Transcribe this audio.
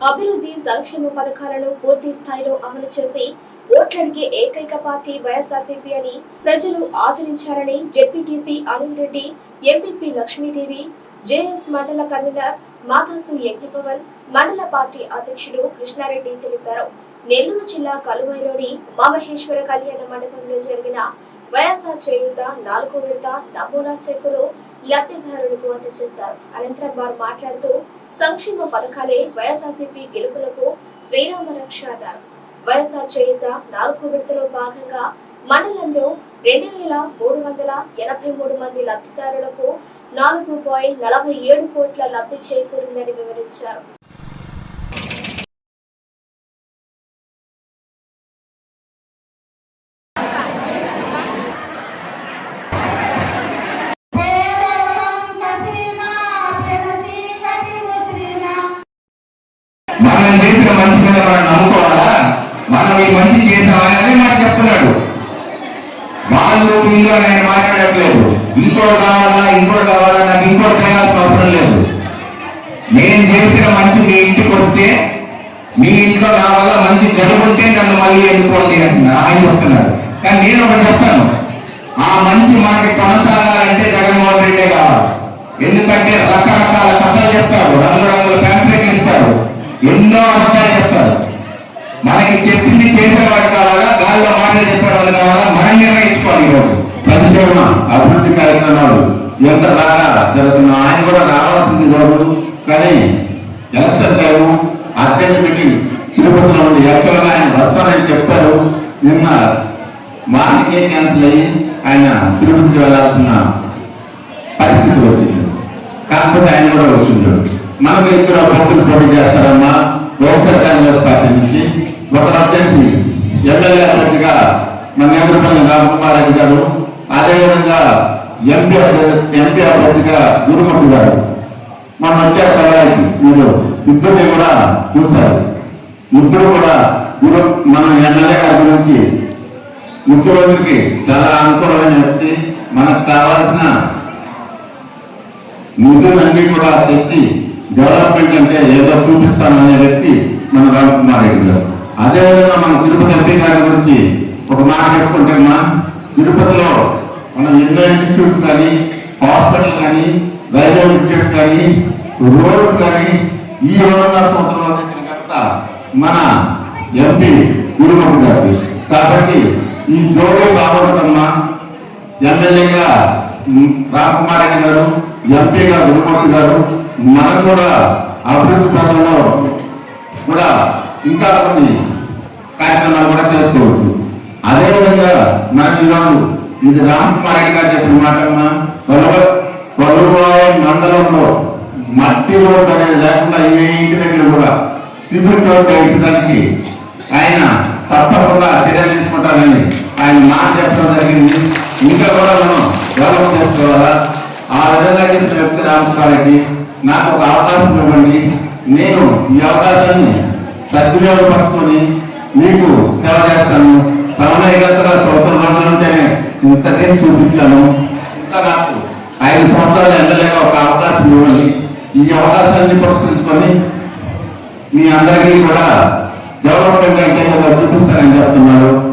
అభివృద్ధి సంక్షేమ పథకాలను పూర్తి స్థాయిలో అమలు చేసి ఓట్లడిగే ఏకైక పార్టీ వైఎస్ఆర్సీపీ అని ప్రజలు ఆదరించారని ZPTC Anil Reddy MPP Lakshmidevi JS మండల కన్వీనర్ మాతాసు యజ్ఞభవన్ మండల పార్టీ అధ్యక్షుడు కృష్ణారెడ్డి తెలిపారు. నెల్లూరు జిల్లా కలువైలోని మామహేశ్వర కళ్యాణ మండపంలో జరిగిన వైఎస్ఆర్ చేయుత నాలుగో విడత నమూనా చెక్కులు లబ్ధిదారులకు అందజేశారు అనంతరం వారు మాట్లాడుతూ సంక్షేమ పథకాలే వైఎస్ఆర్సీపీ గెలుపులకు శ్రీరామ రక్ష అన్నారు. వైఎస్ఆర్ చేయుత నాలుగో విడతలో భాగంగా మండలంలో రెండు వేల మూడు వందల ఎనభై మూడు మంది లబ్ధిదారులకు నాలుగు పాయింట్ నలభై ఏడు కోట్ల లబ్ధి చేకూరిందని వివరించారు. మంచి చేసామని అదే మాట చెప్తున్నాడు. వాళ్ళు మీరు అని ఆయన మాట్లాడట్లేదు ఇంకోటి కావాలా ఇంకోటి కావాలా నాకు ఇంకోటి తినాల్సిన అవసరం లేదు. నేను చేసిన మంచి మీ ఇంటికి వస్తే మీ ఇంట్లో కావాలా మంచి జరుగుంటే నన్ను మళ్ళీ ఎన్నుకోండి అంటున్నాడు. ఆయన చెప్తున్నాడు. కానీ నేను ఒకటి చెప్తాను. ఆ మంచి మనకి కొనసాగాలంటే జగన్మోహన్ రెడ్డే కావాలి. ఎందుకంటే రకరకాల కథలు చెప్తారు రంగురంగుల ప్యాంప్లెట్లు ఇస్తారు ఎన్నో అబద్ధాలు మనకి చెప్పింది చేసేవాడు కావాలా? గాల్లో మాటలు చెప్పేవాళ్ళు కావాలా? మనం నిర్ణయించుకోవాలి ఈరోజు. సంక్షేమ అభివృద్ధి కార్యక్రమాలు ఎంత బాగా జరుగుతున్నా ఆయన కూడా రావాల్సింది రోజు కానీ ఎలక్షన్ టైం అర్జెంట్ మీటింగ్ తిరుపతిలో ఉండి యాక్చువల్గా ఆయన వస్తారని చెప్పారు. నిన్న మార్నింగే క్యాన్సిల్ అయ్యి ఆయన తిరుపతికి వెళ్ళాల్సిన పరిస్థితి వచ్చింది. కాకపోతే ఆయన కూడా వస్తుంటాడు. మనకు ఇద్దరు అభ్యర్థులు పోటీ చేస్తారమ్మా. వ్యవసాయ కాంగ్రెస్ పార్టీ నుంచి ఒకరు వచ్చేసి ఎమ్మెల్యే అభ్యర్థిగా మన నేతృపల్లి రామకుమార్ రెడ్డి గారు అదేవిధంగా ఎంపీ ఎంపీ అభ్యర్థిగా గురుమూర్తి గారు. మన వచ్చారు కలవారికి మీరు ఇద్దరిని కూడా చూశారు. ఇద్దరు కూడా గురు మన ఎమ్మెల్యే గారి గురించి ముఖ్యమంత్రికి చాలా అనుకూలమైన వ్యక్తి. మనకు కావాల్సిన నిధులన్నీ కూడా తెచ్చి డెవలప్మెంట్ అంటే ఏదో చూపిస్తాననే వ్యక్తి మన రామకుమార్ రెడ్డి గారు. అదేవిధంగా మన తిరుపతి ఎంపీ గారి గురించి ఒక మాట చెప్పుకుంటే మా తిరుపతిలో మనం ఎన్నో ఇన్స్టిట్యూట్స్ కానీ హాస్పిటల్ కానీ రైల్వే బ్రిడ్జెస్ కానీ రోడ్స్ కానీ ఈ రెండున్నర సంవత్సరంలో దగ్గర కనుక మన ఎంపీ గురుమూర్తి గారి కాబట్టి ఈ జోడే బాగుంటుందమ్మా ఎమ్మెల్యేగా రామకుమార్ రెడ్డి గారు ఎంపీగా గురుమూర్తి గారు మనం కూడా అభివృద్ధి పదంలో కూడా ఇంకా కొన్ని కార్యక్రమాలు కూడా చేసుకోవచ్చు. అదేవిధంగా మనం ఈరోజు ఇది రామకుమార్ గారు చెప్పిన మాటమ్మా కొలవ కొలువాయ మండలంలో మట్టి రోడ్డు అనేది లేకుండా ఏ ఇంటి దగ్గర కూడా సిమెంట్ రోడ్డు వేసేదానికి ఆయన తప్పకుండా చర్యలు తీసుకుంటారని ఆయన మాట చెప్పడం జరిగింది. ఇంకా కూడా మనం గౌరవం చేసుకోవాలా? ఆ విధంగా చెప్పిన వ్యక్తి రామకుమారెడ్డి నాకు ఒక అవకాశం ఇవ్వండి. నేను ఈ అవకాశాన్ని సద్వినియోగపరచుకొని మీకు సేవ చేస్తాను. సమన్వయకర్తగా సంవత్సరం రోజులు ఉంటేనే ఇంత చూపించాను. ఇంకా నాకు ఐదు సంవత్సరాలు ఎండలేక ఒక అవకాశం ఇవ్వండి. ఈ అవకాశాన్ని పురస్కరించుకొని మీ అందరికీ కూడా డెవలప్మెంట్ అంటే చూపిస్తానని చెప్తున్నారు.